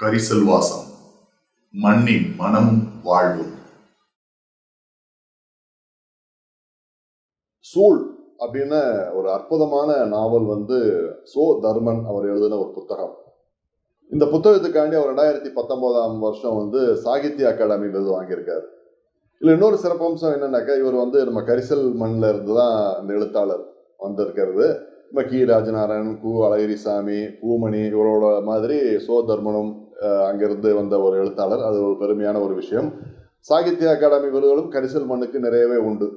கரிசல் வாசம் மண்ணின் மனமும் வாழ்வும் சூழ் அப்படின்னு ஒரு அற்புதமான நாவல் வந்து சோ தர்மன் அவர் எழுதின ஒரு புத்தகம். இந்த புத்தகத்துக்காண்டி அவர் ரெண்டாயிரத்தி பத்தொன்பதாம் வருஷம் வந்து சாகித்ய அகாடமி விருது வாங்கியிருக்காரு. இதில் இன்னொரு சிறப்பம்சம் என்னன்னாக்கா இவர் வந்து நம்ம கரிசல் மண்ணில் இருந்து தான் இந்த எழுத்தாளர் வந்திருக்கிறது. நம்ம கி. ராஜநாராயணன் கு. அழகிரிசாமி பூமணி இவரோட மாதிரி சோ தர்மனும் அங்கிருந்து வந்த ஒரு எழுத்தாளர். அது ஒரு பெருமையான ஒரு விஷயம். சாகித்ய அகாடமி விருதுகளும் கரிசல் மண்ணுக்கு நிறையவே உண்டு.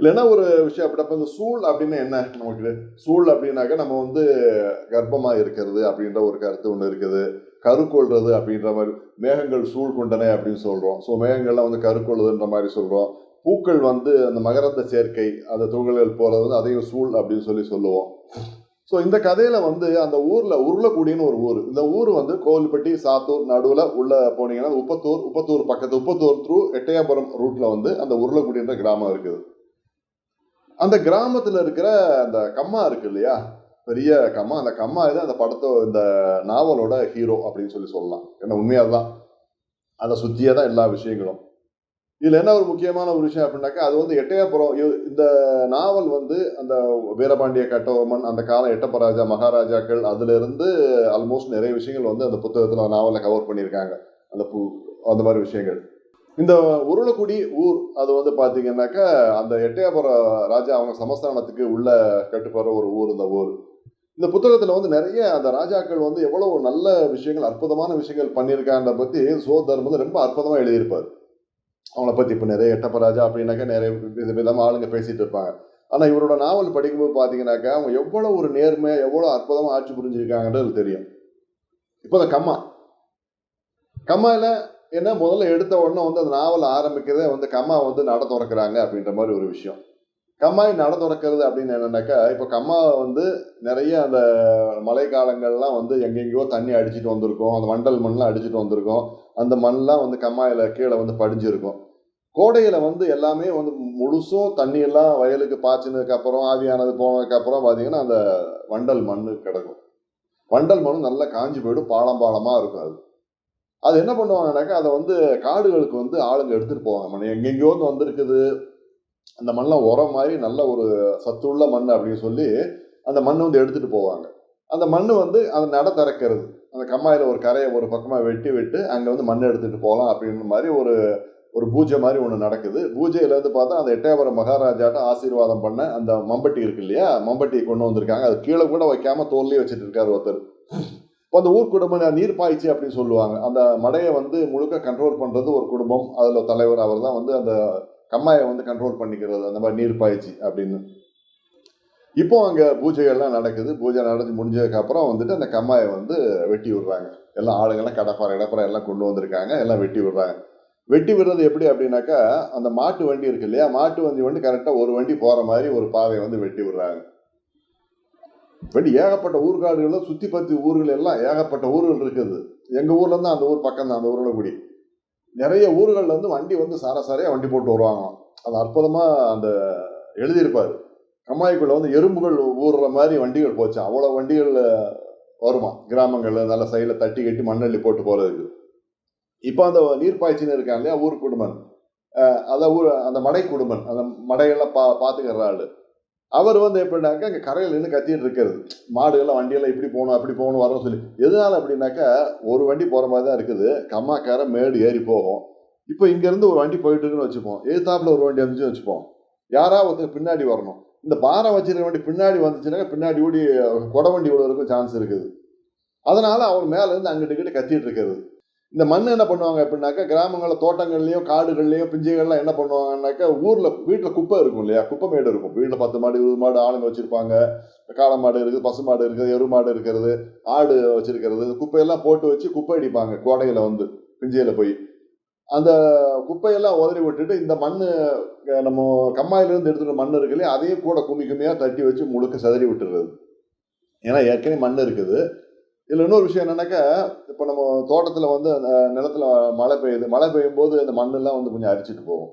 இல்லைன்னா ஒரு விஷயம் அப்படிப்ப இந்த சூழ் அப்படின்னு என்ன நமக்கு? சூழ் அப்படின்னாக்க நம்ம வந்து கர்ப்பமாக இருக்கிறது அப்படின்ற ஒரு கருத்து ஒன்று இருக்குது. கருக்கொள்றது அப்படின்ற மாதிரி மேகங்கள் சூழ் கொண்டன அப்படின்னு சொல்கிறோம் ஸோ மேகங்கள்லாம் வந்து கருக்கொள்ளுதுன்ற மாதிரி சொல்கிறோம் பூக்கள் வந்து அந்த மகரந்த சேர்க்கை அந்த துகள்கள் போகிறது வந்து அதையும் சூழ் அப்படின்னு சொல்லி சொல்லுவோம். ஸோ இந்த கதையில வந்து அந்த ஊர்ல உருளக்கூடியன்னு ஒரு ஊர். இந்த ஊர் வந்து கோவில்பட்டி சாத்தூர் நடுவில் உள்ள போனீங்கன்னா உப்பத்தூர் உப்பத்தூர் பக்கத்து உப்பத்தூர் த்ரூ எட்டயபுரம் ரூட்ல வந்து அந்த உருளக்குடின்ற கிராமம் இருக்குது. அந்த கிராமத்துல இருக்கிற அந்த கம்மா இருக்கு இல்லையா? பெரிய கம்மா. அந்த கம்மா இது அந்த படத்தை இந்த நாவலோட ஹீரோ அப்படின்னு சொல்லி சொல்லலாம். என்ன உண்மையாக தான் அதை சுற்றியே தான் எல்லா விஷயங்களும். இதில் என்ன ஒரு முக்கியமான ஒரு விஷயம் அப்படின்னாக்கா அது வந்து எட்டயபுரம் இந்த நாவல் வந்து அந்த வீரபாண்டிய கட்டபொம்மன் அந்த காலம் எட்டப்பராஜா மகாராஜாக்கள் அதுலேருந்து ஆல்மோஸ்ட் நிறைய விஷயங்கள் வந்து அந்த புத்தகத்தில் நாவலில் கவர் பண்ணியிருக்காங்க. அந்த பூ அந்த மாதிரி விஷயங்கள். இந்த உருளக்குடி ஊர் அது வந்து பார்த்தீங்கன்னாக்கா அந்த எட்டயபுர ராஜா அவங்க சமஸ்தானத்துக்கு உள்ள கட்டுப்படுற ஒரு ஊர் இந்த ஊர். இந்த புத்தகத்தில் வந்து நிறைய அந்த ராஜாக்கள் வந்து எவ்வளோ நல்ல விஷயங்கள் அற்புதமான விஷயங்கள் பண்ணியிருக்கான்ற பற்றி சோதர் வந்து ரொம்ப அற்புதமாக எழுதியிருப்பார். அவங்கள பற்றி இப்போ நிறைய எட்டப்பராஜா அப்படின்னாக்கா நிறைய வித விதமாக ஆளுங்க பேசிகிட்டு இருப்பாங்க. ஆனால் இவரோட நாவல் படிக்கும்போது பார்த்தீங்கன்னாக்கா அவங்க எவ்வளோ ஒரு நேர்மை எவ்வளோ அற்புதமாக ஆட்சி புரிஞ்சிருக்காங்கன்றது தெரியும். இப்போ அந்த கம்மா. கம்மாவில் என்ன முதல்ல எடுத்த உடனே வந்து அந்த நாவல் ஆரம்பிக்கிறதே வந்து கம்மா வந்து நட திறக்கிறாங்க அப்படின்ற மாதிரி ஒரு விஷயம். கம்மாய் நட திறக்கிறது அப்படின்னு என்னென்னாக்கா இப்போ கம்மா வந்து நிறைய அந்த மழை காலங்கள்லாம் வந்து எங்கெங்கேயோ தண்ணி அடிச்சிட்டு வந்திருக்கும் அந்த வண்டல் மண்லாம் அடிச்சிட்டு வந்திருக்கும். அந்த மண்லாம் வந்து கம்மாயில கீழே வந்து படிஞ்சிருக்கும். கோடையில் வந்து எல்லாமே வந்து முழுசும் தண்ணியெல்லாம் வயலுக்கு பாய்ச்சினதுக்கப்புறம் ஆவியானது போனதுக்கப்புறம் பார்த்தீங்கன்னா அந்த வண்டல் மண் கிடக்கும். வண்டல் மண் நல்லா காஞ்சி போயிடும் பாலம் பாலமாக இருக்கும் அது. அது என்ன பண்ணுவாங்கனாக்கா அதை வந்து காடுகளுக்கு வந்து ஆளுங்க எடுத்துகிட்டு போவாங்க. மண் எங்கெங்கேயோ வந்து வந்திருக்குது. அந்த மண்ணெலாம் உரம் மாதிரி நல்ல ஒரு சத்துள்ள மண் அப்படின்னு சொல்லி அந்த மண் வந்து எடுத்துகிட்டு போவாங்க. அந்த மண் வந்து அந்த நட திறக்கிறது. அந்த கம்மாயில ஒரு கரையை ஒரு பக்கமாக வெட்டி விட்டு அங்கே வந்து மண் எடுத்துகிட்டு போகலாம் அப்படின்ற மாதிரி ஒரு ஒரு பூஜை மாதிரி ஒன்று நடக்குது. பூஜையிலேருந்து பார்த்தா அந்த எட்டயபுரம் மகாராஜாட்ட ஆசீர்வாதம் பண்ண அந்த மம்பட்டி இருக்கு இல்லையா? மம்பட்டி கொண்டு வந்திருக்காங்க. அது கீழே கூட வைக்காம தோல்லையே வச்சுட்டு இருக்காரு ஒருத்தர். இப்போ அந்த ஊர் குடும்பம் நீர் பாய்ச்சி அப்படின்னு சொல்லுவாங்க. அந்த மடையை வந்து முழுக்க கண்ட்ரோல் பண்ணுறது ஒரு குடும்பம். அதில் தலைவர் அவர் தான் வந்து அந்த கம்மாயை வந்து கண்ட்ரோல் பண்ணிக்கிறது. அந்த மாதிரி நீர் பாய்ச்சி அப்படின்னு. இப்போ அங்கே பூஜைகள்லாம் நடக்குது. பூஜை நடந்து முடிஞ்சதுக்கு அப்புறம் வந்துட்டு அந்த கம்மாயை வந்து வெட்டி விடுறாங்க. எல்லாம் ஆளுங்கெல்லாம் கடப்பாறை இடப்பாறை எல்லாம் கொண்டு வந்திருக்காங்க. எல்லாம் வெட்டி விடுறாங்க. வெட்டி விடுறது எப்படி அப்படின்னாக்கா அந்த மாட்டு வண்டி இருக்கு இல்லையா? மாட்டு வண்டி வந்து கரெக்டாக ஒரு வண்டி போகிற மாதிரி ஒரு பாதையை வந்து வெட்டி விடுறாங்க. வெட்டி ஏகப்பட்ட ஊர்காடுகளும் சுற்றி பற்றி ஊர்கள் எல்லாம் ஏகப்பட்ட ஊர்கள் இருக்குது. எங்கள் ஊரில் இருந்து அந்த ஊர் பக்கம் தான் அந்த ஊருலகுடி நிறைய ஊர்கள்லேருந்து வண்டி வந்து சார சாரையாக வண்டி போட்டு வருவாங்களாம். அது அற்புதமாக அந்த எழுதியிருப்பார். கம்மாய்க்குள்ள வந்து எறும்புகள் ஊறுற மாதிரி வண்டிகள் போச்சு. அவ்வளோ வண்டிகள் வருமா? கிராமங்களில் நல்ல சைடில் தட்டி கட்டி மண்ணள்ளி போட்டு போகிறதுக்கு இப்போ அந்த நீர்ப்பாய்ச்சின்னு இருக்காங்க இல்லையா? ஊர் குடும்பன் அதை ஊர் அந்த மடை குடும்பன் அந்த மடையெல்லாம் பா பார்த்துக்கிற ஆள். அவர் வந்து எப்படின்னாக்கா இங்கே கரையில் நின்று கத்திட்டு இருக்கிறது. மாடுகள்லாம் வண்டியெல்லாம் இப்படி போகணும் அப்படி போகணும் வரணும் சொல்லி. எதனால அப்படின்னாக்கா ஒரு வண்டி போகிற மாதிரி தான் இருக்குது. கம்மாக்கார மேடு ஏறி போகும். இப்போ இங்கேருந்து ஒரு வண்டி போயிட்டுருக்குன்னு வச்சுப்போம். எதிர்த்தாப்புல ஒரு வண்டி வந்துச்சுன்னு வச்சுப்போம். யாராவது ஒருத்தர் பின்னாடி வரணும். இந்த பாரம் வச்சிருக்க வண்டி பின்னாடி வந்துச்சுனாக்கா பின்னாடி ஓடி கொடை வண்டி விழுவதற்கும் சான்ஸ் இருக்குது. அதனால் அவர் மேலேருந்து அங்கிட்டு கிட்ட கத்திட்டு இருக்கிறது. இந்த மண் என்ன பண்ணுவாங்க அப்படின்னாக்கா கிராமங்களில் தோட்டங்கள்லேயோ காடுகள்லேயோ பிஞ்சைகள்லாம் என்ன பண்ணுவாங்கன்னாக்கா ஊரில் வீட்டில் குப்பை இருக்கும் இல்லையா? குப்பை மேடு இருக்கும். வீட்டில் பத்து மாடு இருபது மாடு ஆளுங்க வச்சுருப்பாங்க. காளை மாடு இருக்குது பசு மாடு இருக்குது எரு மாடு இருக்கிறது ஆடு வச்சுருக்கிறது. குப்பையெல்லாம் போட்டு வச்சு குப்பை அடிப்பாங்க கோடையில் வந்து பிஞ்சையில் போய். அந்த குப்பையெல்லாம் உதறி விட்டுட்டு இந்த மண் நம்ம கம்மாயிலிருந்து எடுத்துகிட்ட மண் இருக்கு இல்லையா? அதையும் கூட கும்மி கும்மியாக தட்டி வச்சு முழுக்க சதறி விட்டுறது. ஏன்னா ஏற்கனவே மண் இருக்குது. இதில் இன்னொரு விஷயம் என்னென்னாக்கா இப்போ நம்ம தோட்டத்தில் வந்து அந்த நிலத்துல மழை பெய்யுது. மழை பெய்யும் போது அந்த மண்ணெல்லாம் வந்து கொஞ்சம் அரிச்சிட்டு போகும்.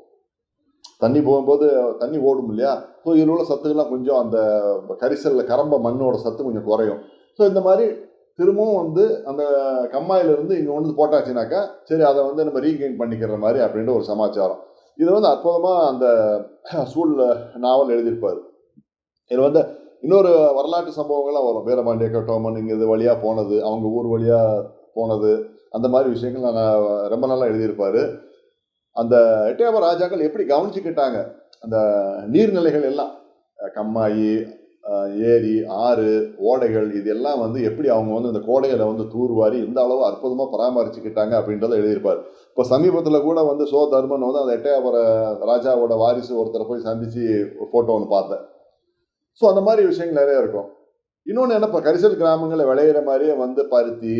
தண்ணி போகும்போது தண்ணி ஓடும் இல்லையா? ஸோ இதில் உள்ள சத்துக்கெல்லாம் கொஞ்சம் அந்த கரிசலில் கரம்ப மண்ணோட சத்து கொஞ்சம் குறையும். ஸோ இந்த மாதிரி திரும்பவும் வந்து அந்த கம்மாயிலிருந்து இங்கே வந்து போட்டாச்சுனாக்கா சரி அதை வந்து நம்ம ரீகெயின் பண்ணிக்கிற மாதிரி அப்படின்ற ஒரு சமாச்சாரம். இது வந்து அற்புதமாக அந்த சூழ் நாவல் எழுதியிருப்பாரு. இது வந்து இன்னொரு வரலாற்று சம்பவங்கள்லாம் வரும். வீரபாண்டிய கட்டோமன் இங்கே இது வழியா போனது அவங்க ஊர் வழியாக போனது அந்த மாதிரி விஷயங்கள் நான் ரொம்ப நல்லா எழுதியிருப்பார். அந்த எட்டயபுர ராஜாக்கள் எப்படி கவனிச்சுக்கிட்டாங்க? அந்த நீர்நிலைகள் எல்லாம் கம்மாயி ஏரி ஆறு ஓடைகள் இது எல்லாம் வந்து எப்படி அவங்க வந்து இந்த கோடைகளை வந்து தூர்வாரி இந்த அளவு அற்புதமாக பராமரிச்சுக்கிட்டாங்க அப்படின்றத எழுதியிருப்பார். இப்போ சமீபத்தில் கூட வந்து சோ தர்மன் வந்து அந்த எட்டயபுர ராஜாவோட வாரிசு ஒருத்தரை போய் சந்தித்து ஃபோட்டோ ஒன்று பார்த்தேன். ஸோ அந்த மாதிரி விஷயங்கள் நிறைய இருக்கும். இன்னொன்று என்ன இப்போ கரிசல் கிராமங்களில் விளையிற மாதிரியே வந்து பருத்தி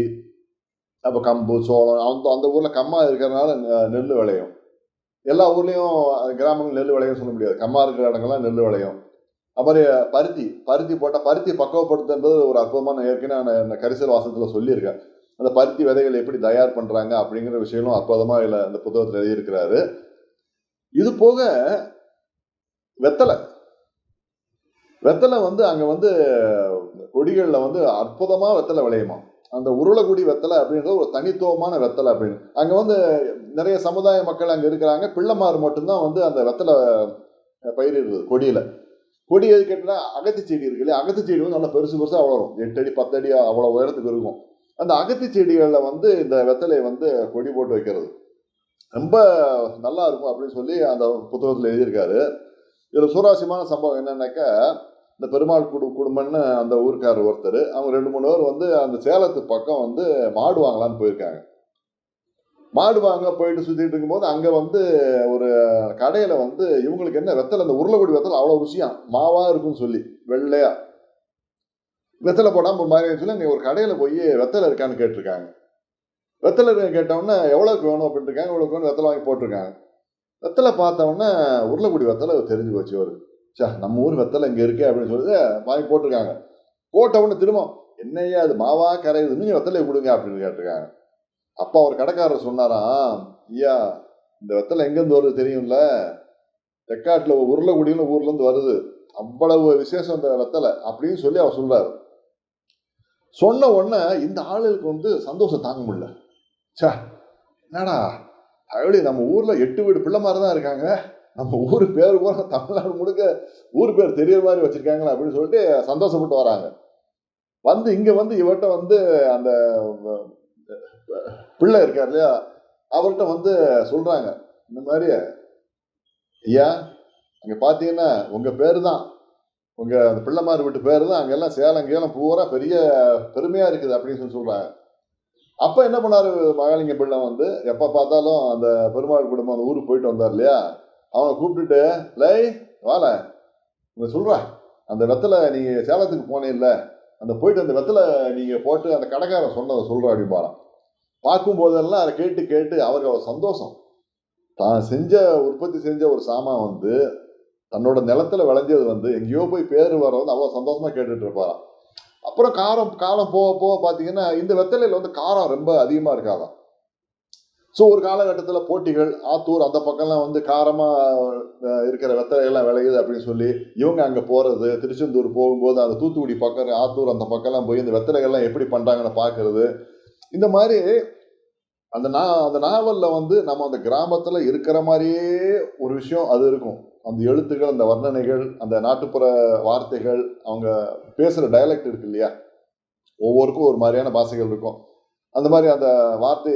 அப்போ கம்பு சோளம் அந்த அந்த ஊரில் கம்மா இருக்கிறதுனால நெல் விளையும். எல்லா ஊர்லேயும் கிராமங்கள் நெல் விளையும் சொல்ல முடியாது. கம்மா இருக்கிற இடங்கள்லாம் நெல் விளையும். அப்புறம் பருத்தி பருத்தி போட்டால் பருத்தி பக்குவப்படுத்துன்றது ஒரு அற்புதமான ஏற்கனவே நான் இந்த கரிசல் வாசத்தில் சொல்லியிருக்கேன். அந்த பருத்தி விதைகள் எப்படி தயார் பண்ணுறாங்க அப்படிங்கிற விஷயங்களும் அற்புதமாக இதில் அந்த புத்தகத்தில் எழுதியிருக்கிறாரு. இது போக வெத்தலை. வெத்தலை வந்து அங்கே வந்து கொடிகளில் வந்து அற்புதமாக வெத்தலை விளையுமா. அந்த உருளைக்குடி வெத்தலை அப்படின்றது ஒரு தனித்துவமான வெத்தலை அப்படின்னு. அங்கே வந்து நிறைய சமுதாய மக்கள் அங்கே இருக்கிறாங்க. பிள்ளைமார் மட்டும்தான் வந்து அந்த வெத்தலை பயிரிடுறது கொடியில். கொடி எது கேட்டால் அகத்தி செடி இருக்கு இல்லையா? அகத்தி செடி வந்து நல்லா பெருசு பெருசாக வளரும். எட்டு அடி பத்து அடி அவ்வளோ உயரத்துக்கு இருக்கும். அந்த அகத்தி செடிகளில் வந்து இந்த வெத்தலையை வந்து கொடி போட்டு வைக்கிறது. ரொம்ப நல்லா இருக்கும் அப்படின்னு சொல்லி அந்த புத்தகத்தில் எழுதியிருக்காரு. இதில் சுவாரஸ்யமான சம்பவம் என்னன்னாக்கா இந்த பெருமாள் குடு குடும்பம்னு அந்த ஊருக்காரர் ஒருத்தர் அவங்க ரெண்டு மூணு பேர் வந்து அந்த சேலத்து பக்கம் வந்து மாடு வாங்கலான்னு போயிருக்காங்க. மாடு வாங்க போயிட்டு சுற்றிட்டு இருக்கும்போது அங்கே வந்து ஒரு கடையில் வந்து இவங்களுக்கு என்ன வெத்தலை அந்த உருளைக்குடி வெத்தலை அவ்வளோ ருசியாக மாவாக இருக்கும்னு சொல்லி வெள்ளையா. வெத்தலை போடாமல் ஒரு மாதிரி சொல்லி நீ ஒரு கடையில் போய் வெத்தலை இருக்கான்னு கேட்டிருக்காங்க. வெத்தலை கேட்டவுடனே எவ்வளோக்கு வேணும்? அப்படின்ட்டு இருக்காங்க. இவ்வளோக்கு வேணும்? வெத்தலை வாங்கி போட்டிருக்காங்க. வெத்தலை பார்த்தவொடனே உருளைக்குடி வெத்தலை தெரிஞ்சு போச்சு ஒரு சே நம்ம ஊர் வெத்தலை இங்கே இருக்கே அப்படின்னு சொல்லிட்டு வாங்கி போட்டிருக்காங்க. போட்டவுடனே திரும்ப என்னையா அது மாவா கரையுது நீங்கள் வெத்தலையை கொடுங்க அப்படின்னு கேட்டிருக்காங்க. அப்பா ஒரு கடைக்காரர் சொன்னாராம் ஐயா இந்த வெத்தலை எங்கேருந்து வருது தெரியும்ல? தெக்காட்டில் உருளைக்குடியில் ஊர்லேருந்து வருது. அவ்வளவு விசேஷம் இந்த வெத்தலை அப்படின்னு சொல்லி அவர் சொல்கிறார் சொன்ன உடனே இந்த ஆளுகளுக்கு வந்து சந்தோஷம் தாங்க முடியல. சே என்னடா? அப்படி நம்ம ஊரில் எட்டு வீடு பிள்ளை மாதிரி தான் இருக்காங்க. நம்ம ஊர் பேர் கூட தமிழ்நாடு முழுக்க ஊர் பேர் தெரியற மாதிரி வச்சிருக்காங்களா அப்படின்னு சொல்லிட்டு சந்தோஷப்பட்டு வராங்க. வந்து இங்கே வந்து இவர்கிட்ட வந்து அந்த பிள்ளை இருக்கார் இல்லையா அவர்கிட்ட வந்து சொல்கிறாங்க இந்த மாதிரி ஐயா அங்கே பார்த்தீங்கன்னா உங்கள் பேர் தான் உங்கள் அந்த பிள்ளைமார் வீட்டு பேர் தான் அங்கெல்லாம் சேலம் கேலம் பூரா பெரிய பெருமையாக இருக்குது அப்படின்னு சொல்லி சொல்கிறாங்க அப்போ என்ன பண்ணாரு மகாலிங்க பிள்ளை வந்து எப்போ பார்த்தாலும் அந்த பெருமாள் குடும்பம் அந்த ஊருக்கு போயிட்டு வந்தார் இல்லையா அவனை கூப்பிட்டுட்டு லை வாழ இவன் சொல்கிறா அந்த வெத்தலை நீங்கள் சேலத்துக்கு போனே இல்லை அந்த போயிட்டு அந்த வெத்தலை நீங்கள் போட்டு அந்த கடைக்காரன் சொன்னதை சொல்ற அப்படிம்பாரான் பார்க்கும்போதெல்லாம் அதை கேட்டு கேட்டு அவருக்கு அவ்வளோ சந்தோஷம். தான் செஞ்ச உற்பத்தி செஞ்ச ஒரு சாமான் வந்து தன்னோட நிலத்துல விளைஞ்சது வந்து எங்கேயோ போய் பேர் வர்றது அவ்வளோ சந்தோஷமா கேட்டுட்டு இருப்பாராம். அப்புறம் காரம் காலம் போக போக பார்த்தீங்கன்னா இந்த வெத்தலையில் வந்து காரம் ரொம்ப அதிகமாக இருக்காதான் ஸோ ஒரு காலகட்டத்தில் போட்டிகள் ஆத்தூர் அந்த பக்கம்லாம் வந்து காரமாக இருக்கிற வெத்தலைகள்லாம் விளையுது அப்படின்னு சொல்லி இவங்க அங்கே போகிறது திருச்செந்தூர் போகும்போது அந்த தூத்துக்குடி பக்கம் ஆத்தூர் அந்த பக்கம்லாம் போய் இந்த வெத்தலைகள்லாம் எப்படி பண்ணுறாங்கன்னு பார்க்கறது இந்த மாதிரி அந்த நா அந்த நாவலில் வந்து நம்ம அந்த கிராமத்தில் இருக்கிற மாதிரியே ஒரு விஷயம் அது இருக்கும். அந்த எழுத்துக்கள் அந்த வர்ணனைகள் அந்த நாட்டுப்புற வார்த்தைகள் அவங்க பேசுகிற டயலெக்ட் இருக்கு இல்லையா? ஒவ்வொருக்கும் ஒரு மாதிரியான பாஷைகள் இருக்கும். அந்த மாதிரி அந்த வார்த்தை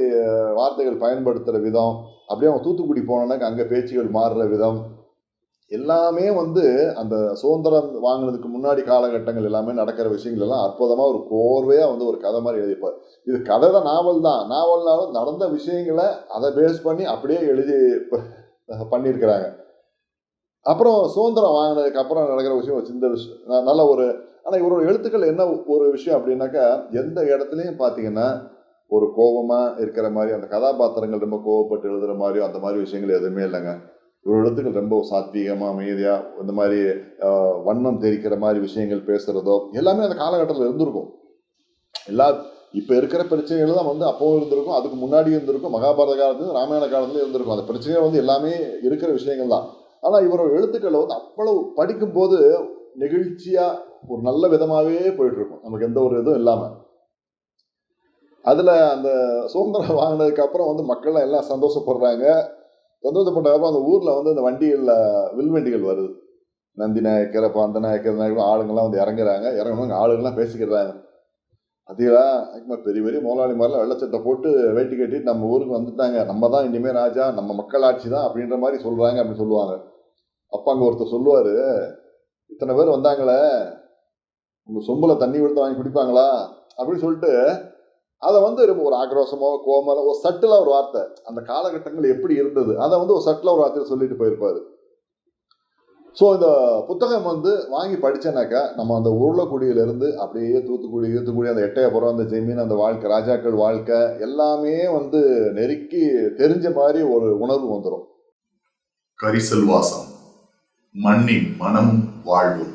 வார்த்தைகள் பயன்படுத்துகிற விதம் அப்படியே அவங்க தூத்துக்குடி போனோன்னாக்க அங்கே பேச்சுகள் மாறுற விதம் எல்லாமே வந்து அந்த சுதந்திரம் வாங்கினதுக்கு முன்னாடி காலகட்டங்கள் எல்லாமே நடக்கிற விஷயங்கள் எல்லாம் அற்புதமாக ஒரு கோர்வையாக வந்து ஒரு கதை மாதிரி எழுதிப்பார் இது கதை தான் நாவல் தான். நாவல்னாலும் நடந்த விஷயங்களை அதை பேஸ் பண்ணி அப்படியே எழுதி பண்ணியிருக்கிறாங்க. அப்புறம் சுதந்திரம் வாங்கினதுக்கு அப்புறம் நடக்கிற விஷயம் ஒரு சின்ன விஷயம் நல்ல ஒரு ஆனால் இவரோட எழுத்துக்கள் என்ன ஒரு விஷயம் அப்படின்னாக்கா எந்த இடத்துலையும் பார்த்தீங்கன்னா ஒரு கோபமாக இருக்கிற மாதிரி அந்த கதாபாத்திரங்கள் ரொம்ப கோவப்பட்டு எழுதுகிற மாதிரியோ அந்த மாதிரி விஷயங்கள் எதுவுமே இல்லைங்க. ஒரு எழுத்துக்கள் ரொம்ப சாத்வீகமாக அமைதியாக இந்த மாதிரி வண்ணம் தெரிக்கிற மாதிரி விஷயங்கள் பேசுகிறதோ எல்லாமே அந்த காலகட்டத்தில் இருந்திருக்கும். எல்லா இப்போ இருக்கிற பிரச்சனைகள் தான் வந்து அப்போவும் இருந்திருக்கும் அதுக்கு முன்னாடி இருந்திருக்கும் மகாபாரத காலத்துல ராமாயண காலத்துல இருந்திருக்கும். அந்த பிரச்சனைகள் வந்து எல்லாமே இருக்கிற விஷயங்கள் தான். ஆனால் இவரோட எழுத்துக்களை வந்து அவ்வளவு படிக்கும்போது நெகிழ்ச்சியாக ஒரு நல்ல விதமாகவே போயிட்டுருக்கும். நமக்கு எந்த ஒரு இதுவும் இல்லாமல் அதில் அந்த சுதந்திரம் வாங்கினதுக்கு அப்புறம் வந்து மக்கள் எல்லாம் சந்தோஷப்படுறாங்க. சந்தோஷப்பட்டப்ப அந்த ஊரில் வந்து அந்த வண்டிகளில் வில்வண்டிகள் வருது. நந்தி நாயக்கர் அப்போ அந்த நாயக்கர் நாயக்கர் ஆளுங்கெல்லாம் வந்து இறங்குறாங்க. இறங்கணும் ஆளுங்கெல்லாம் பேசிக்கிறாங்க. அதீரா பெரிய பெரிய முதலாளி மாதிரிலாம் வெள்ளச்சட்டை போட்டு வேட்டி கட்டிட்டு நம்ம ஊருக்கு வந்துட்டாங்க. நம்ம தான் இனிமேல் ராஜா நம்ம மக்கள் ஆட்சி தான் அப்படின்ற மாதிரி சொல்கிறாங்க அப்படின்னு சொல்லுவாங்க. அப்போ அங்கே ஒருத்தர் சொல்லுவார் இத்தனை பேர் வந்தாங்களே உங்கள் சொம்பில் தண்ணி கொடுத்து வாங்கி குடிப்பாங்களா? அப்படின்னு சொல்லிட்டு அதை வந்து ரொம்ப ஒரு ஆக்ரோஷமோ கோமலோ ஒரு சட்டிலாக ஒரு வார்த்தை. அந்த காலகட்டங்கள் எப்படி இருந்தது? அதை வந்து ஒரு சட்டிலாக ஒரு வார்த்தையை சொல்லிட்டு போயிருப்பாரு. ஸோ இந்த புத்தகம் வந்து வாங்கி படித்தேனாக்கா நம்ம அந்த உருளக்குடியிலேருந்து அப்படியே தூத்துக்குடி ஈத்துக்குடி அந்த எட்டயபுரம் அந்த ஜெமீன் அந்த வாழ்க்கை ராஜாக்கள் வாழ்க்கை எல்லாமே வந்து நெருக்கி தெரிஞ்ச மாதிரி ஒரு உணர்வு வந்துடும் கரிசல் வாசம். மண்ணின் மனமும் வாழ்வும்